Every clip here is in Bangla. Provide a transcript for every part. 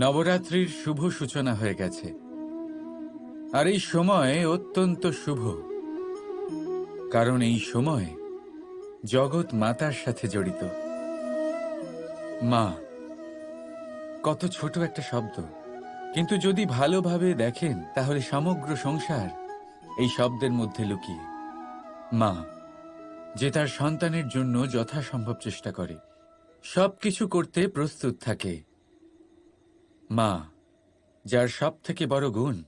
নবরাত্রির শুভ সূচনা হয়ে গেছে। আর এই সময় অত্যন্ত শুভ। কারণ এই সময় জগৎ মাতার সাথে জড়িত। মা, কত ছোট একটা শব্দ। কিন্তু যদি ভালোভাবে দেখেন, তাহলে সমগ্র সংসার এই শব্দের মধ্যে লুকিয়ে। মা, যে তার সন্তানের জন্য যথাসম্ভব চেষ্টা করে, সবকিছু করতে প্রস্তুত থাকে। মা, যার সব থেকে বড় গুণ,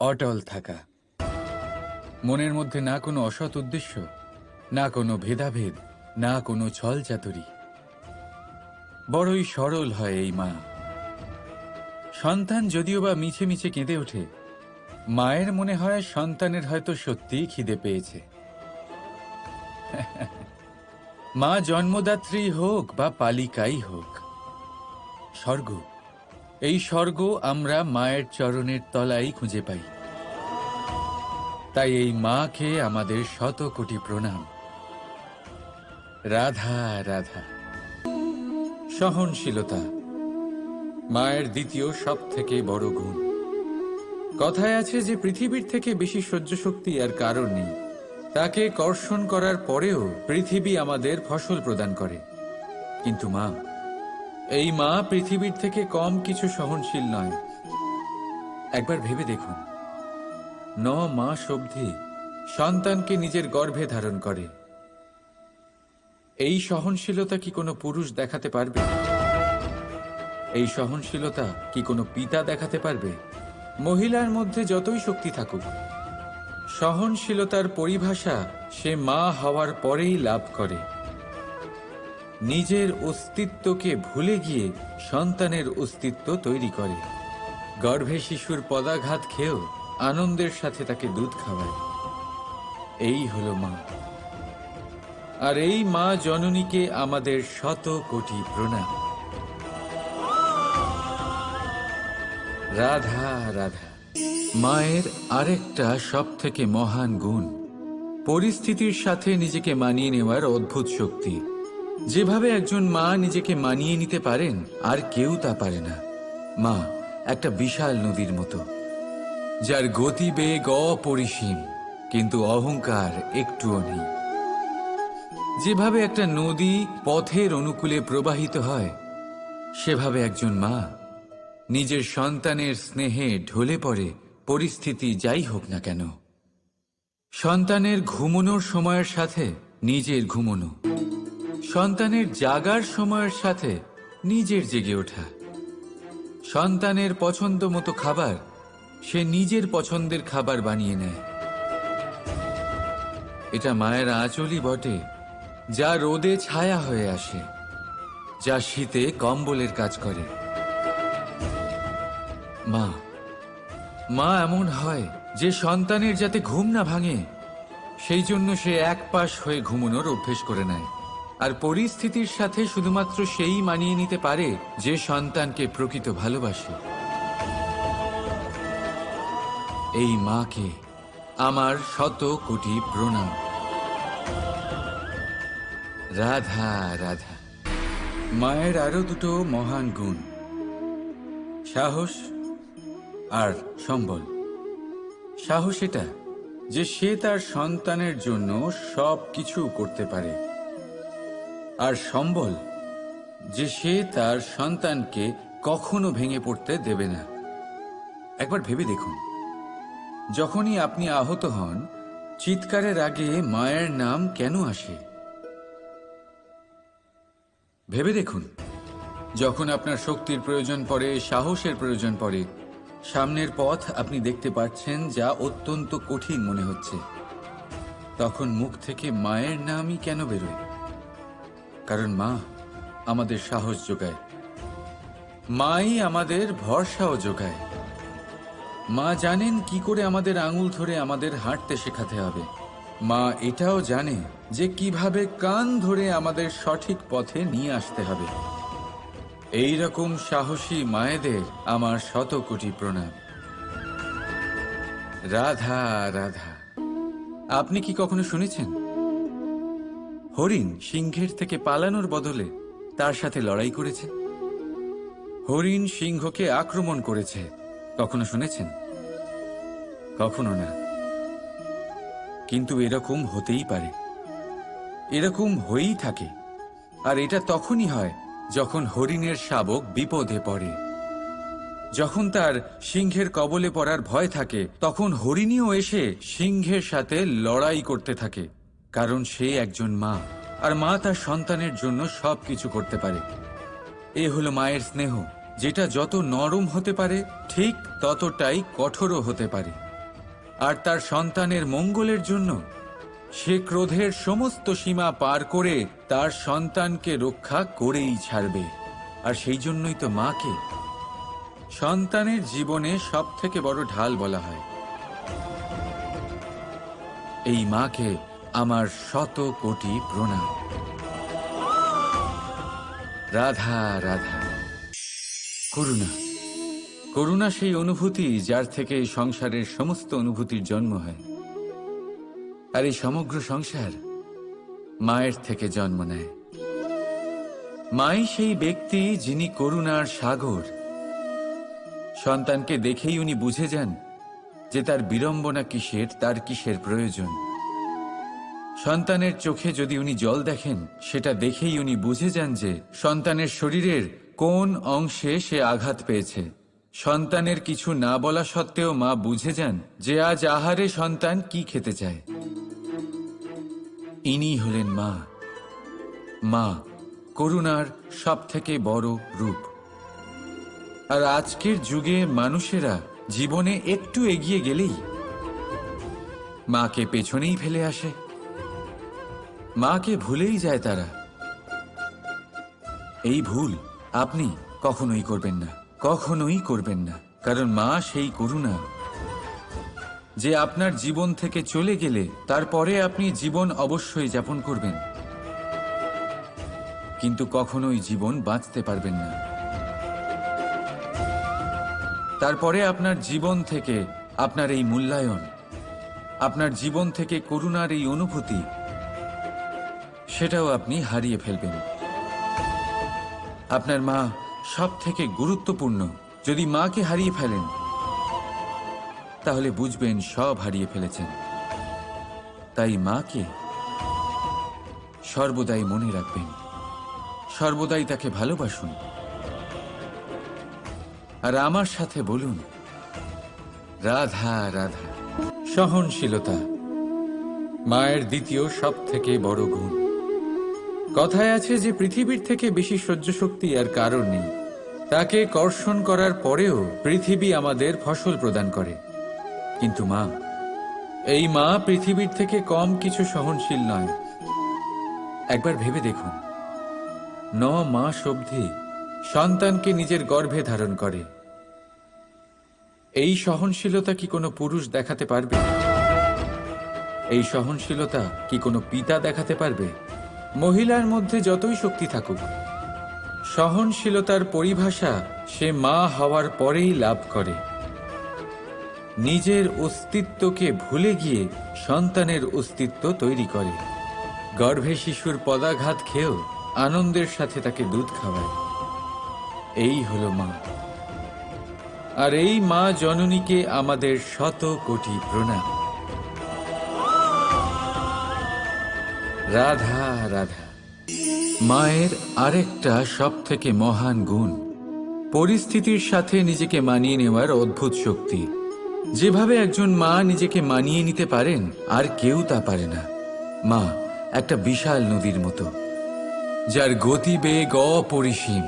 অটল থাকা। মনের মধ্যে না কোনো অসৎ উদ্দেশ্য, না কোনো ভেদাভেদ, না কোনো ছল চাতুরি। বড়ই সরল হয় এই মা। সন্তান যদিও বা মিছে মিছে কেঁদে ওঠে, মায়ের মনে হয় সন্তানের হয়তো সত্যিই খিদে পেয়েছে। মা জন্মদাত্রী হোক বা পালিকাই হোক, স্বর্গ এই স্বর্গ আমরা মায়ের চরণের তলাই খুঁজে পাই। তাই এই মাকে আমাদের শত কোটি প্রণাম। রাধা রাধা। সহনশীলতা মায়ের দ্বিতীয় সব থেকে বড় গুণ। কথায় আছে যে পৃথিবীর থেকে বেশি সহ্য শক্তি আর কারণ নেই। তাকে কর্ষণ করার পরেও পৃথিবী আমাদের ফসল প্রদান করে। কিন্তু মা এই মা পৃথিবীর থেকে কম কিছু সহনশীল নয়। একবার ভেবে দেখুন। ন মাস অবধি সন্তানকে নিজের গর্ভে ধারণ করে। এই সহনশীলতা কি কোনো পুরুষ দেখাতে পারবে? এই সহনশীলতা কি কোনো পিতা দেখাতে পারবে? মহিলার মধ্যে যতই শক্তি থাকুক, সহনশীলতার পরিভাষা সে মা হওয়ার পরেই লাভ করে। নিজের অস্তিত্বকে ভুলে গিয়ে সন্তানের অস্তিত্ব তৈরি করে। গর্ভে শিশুর পদাঘাত খেয়েও আনন্দের সাথে তাকে দুধ খাওয়ায়। এই হলো মা। আর এই মা জননীকে আমাদের শত কোটি প্রণাম। রাধা রাধা। মায়ের আরেকটা সব থেকে মহান গুণ। পরিস্থিতির সাথে নিজেকে মানিয়ে নেওয়ার অদ্ভুত শক্তি। যেভাবে একজন মা নিজেকে মানিয়ে নিতে পারেন, আর কেউ তা পারে না। মা, একটা বিশাল নদীর মতো, যার গতিবেগ অপরিসীম কিন্তু অহংকার একটুও নেই। যেভাবে একটা নদী পথের অনুকূলে প্রবাহিত হয়, সেভাবে একজন মা নিজের সন্তানের স্নেহে ঢলে পড়ে, পরিস্থিতি যাই হোক না কেন। সন্তানের ঘুমনোর সময়ের সাথে নিজের ঘুমনো। সন্তানের জাগার সময়ের সাথে নিজের জেগে ওঠা। সন্তানের পছন্দ মতো খাবার সে নিজের পছন্দের খাবার বানিয়ে নেয়। এটা মায়ের আঁচলই বটে, যা রোদে ছায়া হয়ে আসে, যা শীতে কম্বলের কাজ করে। মা মা এমন হয় যে সন্তানের যাতে ঘুম না ভাঙে, সেই জন্য সে এক পাশ হয়ে ঘুমনোর অভ্যেস করে নেয়। আর পরিস্থিতির সাথে শুধুমাত্র সেই মানিয়ে নিতে পারে যে সন্তানকে প্রকৃত ভালোবাসে। এই মাকে আমার শত কোটি প্রণাম। রাধা রাধা। মায়ের আরও দুটো মহান গুণ, সাহস আর সম্বল। সাহস এটা যে সে তার সন্তানের জন্য সব কিছু করতে পারে। আর সম্বল যে সে তার সন্তানকে কখনো ভেঙে পড়তে দেবে না। একবার ভেবে দেখুন, যখনই আপনি আহত হন, চিৎকারের আগে মায়ের নাম কেন আসে? ভেবে দেখুন, যখন আপনার শক্তির প্রয়োজন পড়ে, সাহসের প্রয়োজন পড়ে, সামনের পথ আপনি দেখতে পাচ্ছেন যা অত্যন্ত কঠিন মনে হচ্ছে। তখন মুখ থেকে মায়ের নামই কেন বেরোয়? কারণ মা আমাদের সাহস যোগায়। মাই আমাদের ভরসাও যোগায়। মা জানেন কি করে আমাদের আঙুল ধরে আমাদের হাঁটতে শেখাতে হবে। মা এটাও জানে যে কীভাবে কান ধরে আমাদের সঠিক পথে নিয়ে আসতে হবে। এই রকম সাহসী মায়েদের আমার শত কোটি প্রণাম। রাধা রাধা। আপনি কি কখনো শুনেছেন? হরিণ সিংহের থেকে পালানোর বদলে তার সাথে লড়াই করেছে। হরিণ সিংহকে আক্রমণ করেছে। কখনো শুনেছেন? কখনো না। কিন্তু এরকম হতেই পারে। এরকম হয়েই থাকে। আর এটা তখনই হয় যখন হরিণের শাবক বিপদে পড়ে। যখন তার সিংহের কবলে পড়ার ভয় থাকে, তখন হরিণীও এসে সিংহের সাথে লড়াই করতে থাকে। কারণ সে একজন মা, আর মা তার সন্তানের জন্য সবকিছু করতে পারে। এ হলো মায়ের স্নেহ, যেটা যত নরম হতে পারে, ঠিক ততটাই কঠোরও হতে পারে। আর তার সন্তানের মঙ্গলের জন্য, সে ক্রোধের সমস্ত সীমা পার করে তার সন্তানকে রক্ষা করেই ছাড়বে। আর সেই জন্যই তো মাকে সন্তানের জীবনে সব থেকে বড় ঢাল বলা হয়। এই মাকে আমার শত কোটি প্রণাম। রাধা রাধা। করুণা। করুণা সেই অনুভূতি যার থেকে সংসারের সমস্ত অনুভূতির জন্ম হয়। আর এই সমগ্র সংসার মায়ের থেকে জন্ম নেয়। মাই সেই ব্যক্তি যিনি করুণার সাগর। সন্তানকে দেখেই উনি বুঝে যান যে তার বিড়ম্বনা কিসের, তার কিসের প্রয়োজন। সন্তানের চোখে যদি উনি জল দেখেন, সেটা দেখেই উনি বুঝে যান যে সন্তানের শরীরের কোন অংশে সে আঘাত পেয়েছে। সন্তানের কিছু না বলা সত্ত্বেও মা বুঝে যান যে আজ আহারে সন্তান কি খেতে চায়। ইনি হলেন মা। মা করুণার সব থেকে বড় রূপ। আর আজকের যুগে মানুষেরা জীবনে একটু এগিয়ে গেলেই মাকে পেছনেই ফেলে আসে। মাকে ভুলেই যায় তারা। এই ভুল আপনি কখনোই করবেন না, কখনোই করবেন না, কারণ মা সেই করুণা। যে আপনার জীবন থেকে চলে গেলে তারপরে আপনি জীবন অবশ্যই যাপন করবেন। কিন্তু কখনোই জীবন বাঁচতে পারবেন না। তারপরে আপনার জীবন থেকে আপনার এই মূল্যায়ন, আপনার জীবন থেকে করুণার এই অনুভূতি সেটাও আপনি হারিয়ে ফেলবেন। আপনার মা সব থেকে গুরুত্বপূর্ণ। যদি মাকে হারিয়ে ফেলেন, তাহলে বুঝবেন সব হারিয়ে ফেলেছেন। তাই মাকে সর্বদাই মনে রাখবেন। সর্বদাই তাকে ভালোবাসুন। আর আমার সাথে বলুন, রাধা রাধা। সহনশীলতা মায়ের দ্বিতীয় সব থেকে বড় গুণ। কথায় আছে যে পৃথিবীর থেকে বেশি সহ্য শক্তি আর কারণ নেই। তাকে কর্ষণ করার পরেও পৃথিবী আমাদের ফসল প্রদান করে। কিন্তু মা, এই মা পৃথিবীর থেকে কম কিছু সহনশীল নয়। একবার ভেবে দেখুন, ন মাস অবধি সন্তানকে নিজের গর্ভে ধারণ করে। এই সহনশীলতা কি কোনো পুরুষ দেখাতে পারবে? এই সহনশীলতা কি কোনো পিতা দেখাতে পারবে? মহিলার মধ্যে যতই শক্তি থাকুক, সহনশীলতার পরিভাষা সে মা হওয়ার পরেই লাভ করে। নিজের অস্তিত্বকে ভুলে গিয়ে সন্তানের অস্তিত্ব তৈরি করে। গর্ভে শিশুর পদাঘাত খেয়েও আনন্দের সাথে তাকে দুধ খাওয়ায়। এই হলো মা। আর এই মা জননীকে আমাদের শত কোটি প্রণাম। রাধা রাধা। মায়ের আরেকটা সব থেকে মহান গুণ, পরিস্থিতির সাথে নিজেকে মানিয়ে নেওয়ার অদ্ভুত শক্তি। যেভাবে একজন মা নিজেকে মানিয়ে নিতে পারেন, আর কেউ তা পারে না। মা, একটা বিশাল নদীর মতো, যার গতিবেগ অপরিসীম,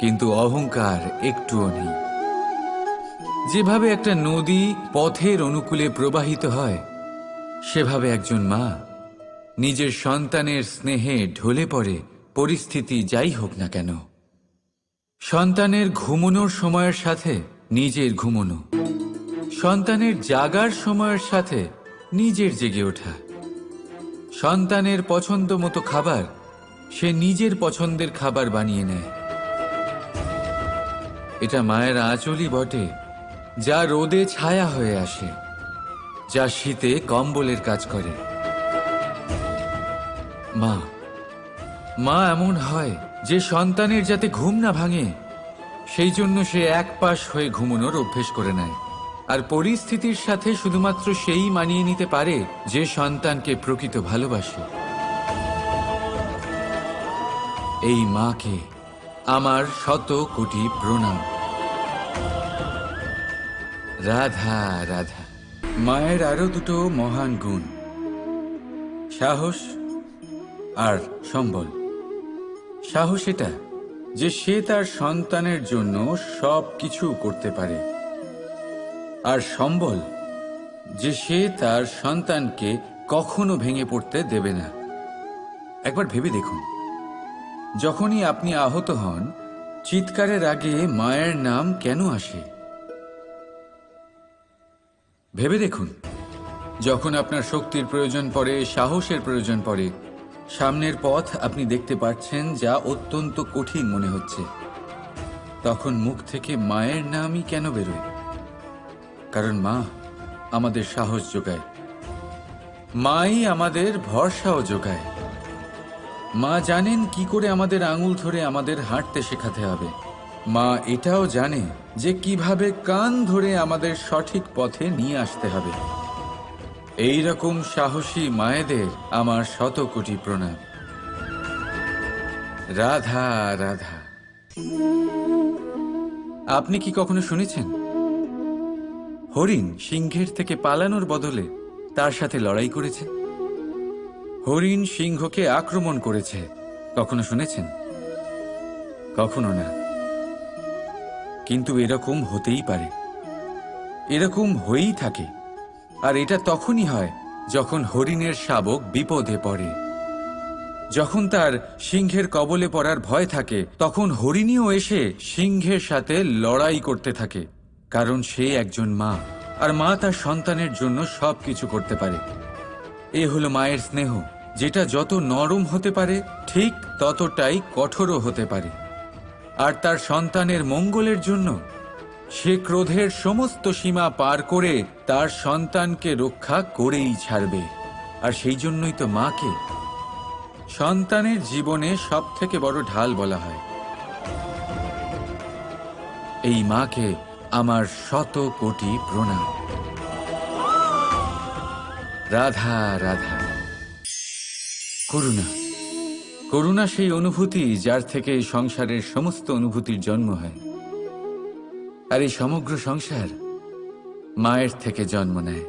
কিন্তু অহংকার একটুও নেই। যেভাবে একটা নদী পথের অনুকূলে প্রবাহিত হয়, সেভাবে একজন মা নিজের সন্তানের স্নেহে ঢলে পড়ে, পরিস্থিতি যাই হোক না কেন। সন্তানের ঘুমনোর সময়ের সাথে নিজের ঘুমনো। সন্তানের জাগার সময়ের সাথে নিজের জেগে ওঠা। সন্তানের পছন্দ মতো খাবার সে নিজের পছন্দের খাবার বানিয়ে নেয়। এটা মায়ের আঁচলই বটে, যা রোদে ছায়া হয়ে আসে, যা শীতে কম্বলের কাজ করে। মা মা এমন হয় যে সন্তানের যাতে ঘুম না ভাঙে, সেই জন্য সে এক পাশ হয়ে ঘুমানোর অভ্যেস করে নেয়। আর পরিস্থিতির সাথে শুধুমাত্র সেই মানিয়ে নিতে পারে যে সন্তানকে প্রকৃত ভালোবাসে। এই মাকে আমার শত কোটি প্রণাম। রাধা রাধা। মায়ের আরও দুটো মহান গুণ। সাহস আর সম্বল। সাহস এটা যে সে তার সন্তানের জন্য সব কিছু করতে পারে। আর সম্বল যে সে তার সন্তানকে কখনো ভেঙে পড়তে দেবে না। একবার ভেবে দেখুন, যখনই আপনি আহত হন, চিৎকারের আগে মায়ের নাম কেন আসে? ভেবে দেখুন, যখন আপনার শক্তির প্রয়োজন পড়ে, সাহসের প্রয়োজন পড়ে সামনের পথ আপনি দেখতে পাচ্ছেন যা অত্যন্ত কঠিন মনে হচ্ছে। তখন মুখ থেকে মায়ের নামই কেন বেরোয়? কারণ মা আমাদের সাহস যোগায়। মাই আমাদের ভরসাও যোগায়। মা জানেন কি করে আমাদের আঙুল ধরে আমাদের হাঁটতে শেখাতে হবে। মা এটাও জানে যে কীভাবে কান ধরে আমাদের সঠিক পথে নিয়ে আসতে হবে। এই রকম সাহসী মায়েদের আমার শত কোটি প্রণাম। রাধা রাধা। আপনি কি কখনো শুনেছেন? হরিণ সিংহের থেকে পালানোর বদলে তার সাথে লড়াই করেছে। হরিণ সিংহকে আক্রমণ করেছে, কখনো শুনেছেন? কখনো না। কিন্তু এরকম হতেই পারে। এরকম হয়েই থাকে। আর এটা তখনই হয় যখন হরিণের শাবক বিপদে পড়ে। যখন তার সিংহের কবলে পড়ার ভয় থাকে, তখন হরিণীও এসে সিংহের সাথে লড়াই করতে থাকে, কারণ সে একজন মা, আর মা তার সন্তানের জন্য সব কিছু করতে পারে। এ হলো মায়ের স্নেহ, যেটা যত নরম হতে পারে, ঠিক ততটাই কঠোরও হতে পারে। আর তার সন্তানের মঙ্গলের জন্য সে ক্রোধের সমস্ত সীমা পার করে তার সন্তানকে রক্ষা করেই ছাড়বে। আর সেই জন্যই তো মাকে। সন্তানের জীবনে সব থেকে বড় ঢাল বলা হয়। এই মাকে আমার শত কোটি প্রণাম। রাধা রাধা। করুণা। করুণা সেই অনুভূতি যার থেকে সংসারের সমস্ত অনুভূতির জন্ম হয়। আর এই সমগ্র সংসার মায়ের থেকে জন্ম নেয়।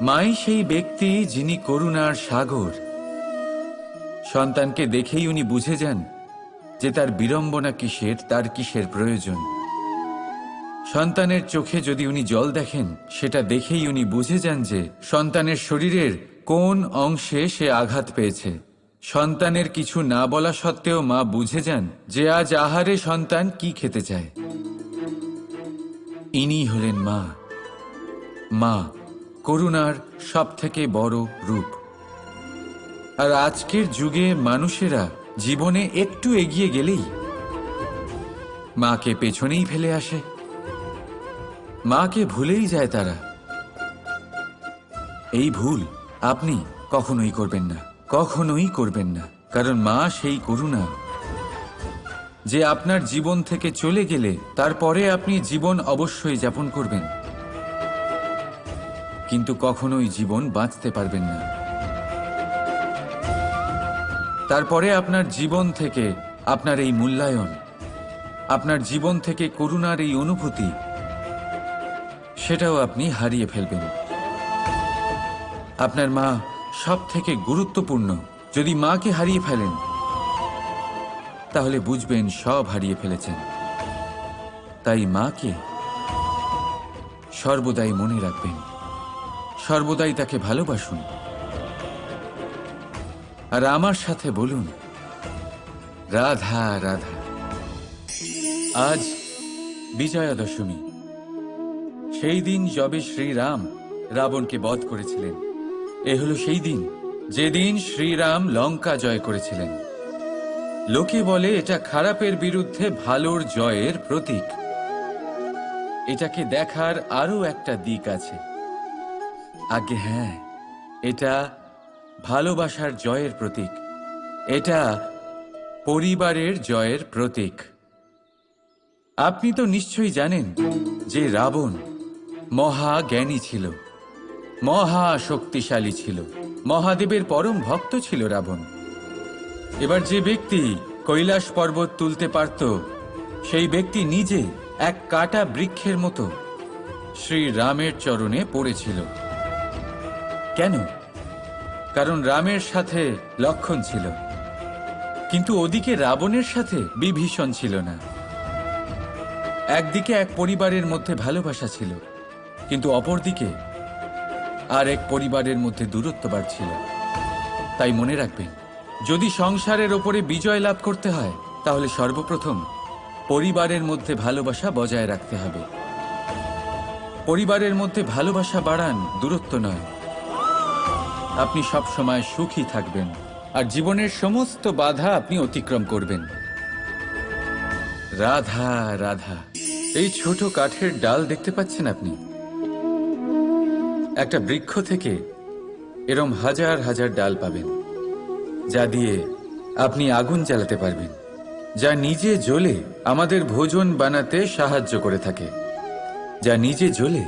মাই সেই ব্যক্তি যিনি করুণার সাগর। সন্তানকে দেখেই উনি বুঝে যান যে তার বিড়ম্বনা কিসের, তার কিসের প্রয়োজন। সন্তানের চোখে যদি উনি জল দেখেন, সেটা দেখেই উনি বুঝে যান যে সন্তানের শরীরের কোন অংশে সে আঘাত পেয়েছে। সন্তানের কিছু না বলা সত্ত্বেও মা বুঝে যান যে আজ আহারে সন্তান কি খেতে চায়। ইনি হলেন মা। মা, করুণার সব থেকে বড় রূপ। আর আজকের যুগে মানুষেরা জীবনে একটু এগিয়ে গেলেই মাকে পেছনেই ফেলে আসে। মাকে ভুলেই যায় তারা। এই ভুল আপনি কখনোই করবেন না, কখনোই করবেন না, কারণ মা সেই করুণা। যে আপনার জীবন থেকে চলে গেলে তারপরে আপনি জীবন অবশ্যই যাপন করবেন। কিন্তু কখনোই জীবন বাঁচতে পারবেন না। তারপরে আপনার জীবন থেকে আপনার এই মূল্যায়ন, আপনার জীবন থেকে করুণার এই অনুভূতি, সেটাও আপনি হারিয়ে ফেলবেন। আপনার মা সব থেকে গুরুত্বপূর্ণ, যদি মাকে হারিয়ে ফেলেন তাহলে বুঝবেন সব হারিয়ে ফেলেছেন। তাই মাকে সর্বদাই মনে রাখবেন। সর্বদাই তাকে ভালোবাসুন। আর আমার সাথে বলুন, রাধা রাধা। আজ বিজয়া দশমী সেই দিন যবে শ্রীরাম রাবণকে বধ করেছিলেন। এ হলো সেই দিন, যেদিন শ্রীরাম লঙ্কা জয় করেছিলেন। লোকে বলে এটা খারাপের বিরুদ্ধে ভালোর জয়ের প্রতীক। এটাকে দেখার আরও একটা দিক আছে। আগে হ্যাঁ এটা ভালোবাসার জয়ের প্রতীক। এটা পরিবারের জয়ের প্রতীক। আপনি তো নিশ্চয়ই জানেন যে রাবণ মহা জ্ঞানী ছিল, মহা শক্তিশালী ছিল, মহাদেবের পরম ভক্ত ছিল রাবণ। এবার যে ব্যক্তি কৈলাস পর্বত তুলতে পারত, সেই ব্যক্তি নিজে এক কাটা বৃক্ষের মতো শ্রী রামের চরণে পড়েছিল। কেন? কারণ রামের সাথে লক্ষণ ছিল। কিন্তু ওদিকে রাবণের সাথে বিভীষণ ছিল না। একদিকে এক পরিবারের মধ্যে ভালোবাসা ছিল, কিন্তু অপরদিকে আর এক পরিবারের মধ্যে দূরত্ব বাড়ছিল তাই মনে রাখবেন যদি সংসারের ওপরে বিজয় লাভ করতে হয়, তাহলে সর্বপ্রথম পরিবারের মধ্যে ভালোবাসা বজায় রাখতে হবে। পরিবারের মধ্যে ভালোবাসা বাড়ান দূরত্ব নয়। আপনি সব সময় সুখী থাকবেন, আর জীবনের সমস্ত বাধা আপনি অতিক্রম করবেন। রাধা রাধা, এই ছোট কাঠের ডাল দেখতে পাচ্ছেন আপনি? একটা বৃক্ষ থেকে এরম হাজার হাজার ডাল পাবেন। যা দিয়ে আপনি আগুন জ্বালাতে পারবেন, যা নিজে জ্বলে আমাদের ভোজন বানাতে সাহায্য করে থাকে, যা নিজে জ্বলে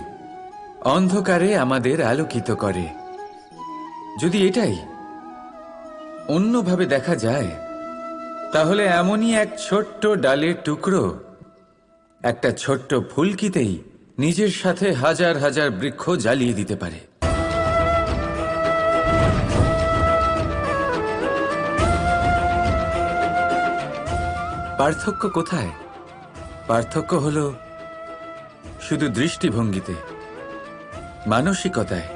অন্ধকারে আমাদের আলোকিত করে। যদি এটাই অন্যভাবে দেখা যায়, তাহলে এমনই এক ছোট্ট ডালের টুকরো, একটা ছোট্ট ফুলকিতেই নিজের সাথে হাজার হাজার বৃক্ষ জ্বালিয়ে দিতে পারে। পার্থক্য কোথায়? পার্থক্য হল শুধু দৃষ্টিভঙ্গিতে, মানসিকতায়।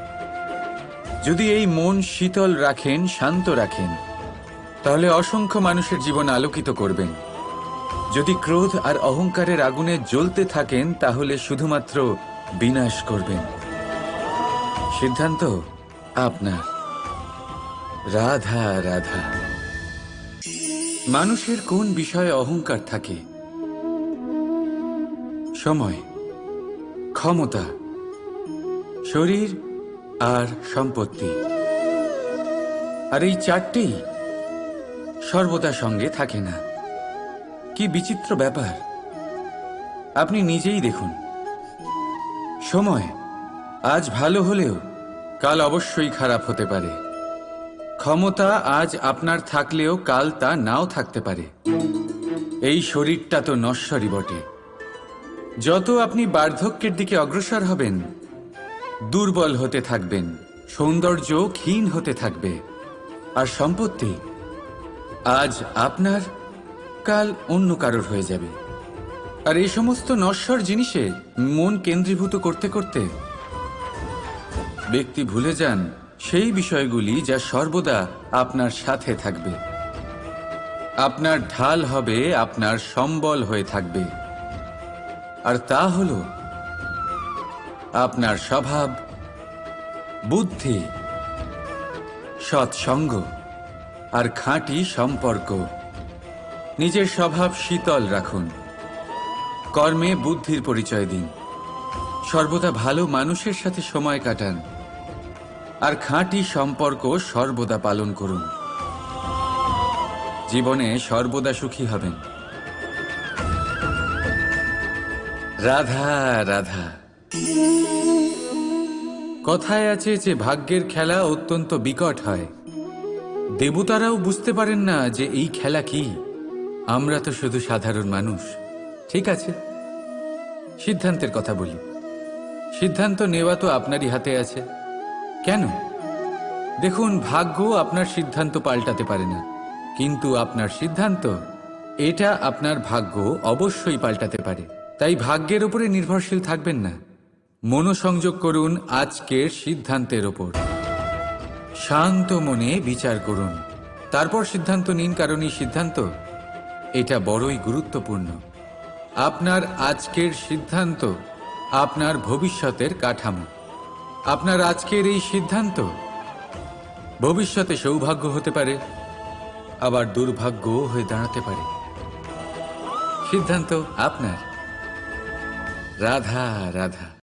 যদি এই মন শীতল রাখেন, শান্ত রাখেন, তাহলে অসংখ্য মানুষের জীবন আলোকিত করবেন। যদি ক্রোধ আর অহংকারের আগুনে জ্বলতে থাকেন, তাহলে শুধুমাত্র বিনাশ করবেন। সিদ্ধান্ত আপনার। রাধা রাধা। মানুষের কোন বিষয়ে অহংকার থাকে? সময়, ক্ষমতা, শরীর আর সম্পত্তি। আর এই চারটেই সর্বদা সঙ্গে থাকে না। কি বিচিত্র ব্যাপার। আপনি নিজেই দেখুন। সময়, আজ ভালো হলেও কাল অবশ্যই খারাপ হতে পারে। ক্ষমতা আজ আপনার থাকলেও কাল তা নাও থাকতে পারে। এই শরীরটা তো নশ্বরই বটে। যত আপনি বার্ধক্যের দিকে অগ্রসর হবেন, দুর্বল হতে থাকবেন সৌন্দর্য ক্ষীণ হতে থাকবে। আর সম্পত্তি আজ আপনার, কাল অন্য কারোর হয়ে যাবে। আর এই সমস্ত নশ্বর জিনিসে মন কেন্দ্রীভূত করতে করতে ব্যক্তি ভুলে যান সেই বিষয়গুলি যা সর্বদা আপনার সাথে থাকবে। আপনার ঢাল হবে, আপনার সম্বল হয়ে থাকবে। আর তা হল আপনার স্বভাব, বুদ্ধি, সৎসঙ্গ আর খাঁটি সম্পর্ক। নিজের স্বভাব শীতল রাখুন। কর্মে বুদ্ধির পরিচয় দিন। সর্বদা ভালো মানুষের সাথে সময় কাটান। আর খাঁটি সম্পর্ক সর্বদা পালন করুন। জীবনে সর্বদা সুখী হবেন। রাধা রাধা। কথায় আছে যে ভাগ্যের খেলা অত্যন্ত বিকট হয়। দেবতারাও বুঝতে পারেন না যে এই খেলা কি। আমরা তো শুধু সাধারণ মানুষ। ঠিক আছে? সিদ্ধান্তের কথা বলি। সিদ্ধান্ত নেওয়া তো আপনারই হাতে আছে। কেন? দেখুন, ভাগ্য আপনার সিদ্ধান্ত পাল্টাতে পারে না। কিন্তু আপনার সিদ্ধান্ত, এটা আপনার ভাগ্য অবশ্যই পাল্টাতে পারে। তাই ভাগ্যের উপরে নির্ভরশীল থাকবেন না। মনোসংযোগ করুন আজকের সিদ্ধান্তের ওপর শান্ত মনে বিচার করুন। তারপর সিদ্ধান্ত নিন কারণ এই সিদ্ধান্ত, এটা বড়ই গুরুত্বপূর্ণ। আপনার আজকের সিদ্ধান্ত আপনার ভবিষ্যতের কাঠামো। আপনার আজকের এই সিদ্ধান্ত? ভবিষ্যতে সৌভাগ্য হতে পারে, আবার দুর্ভাগ্যও হয়ে দাঁড়াতে পারে। সিদ্ধান্ত আপনার। রাধা রাধা।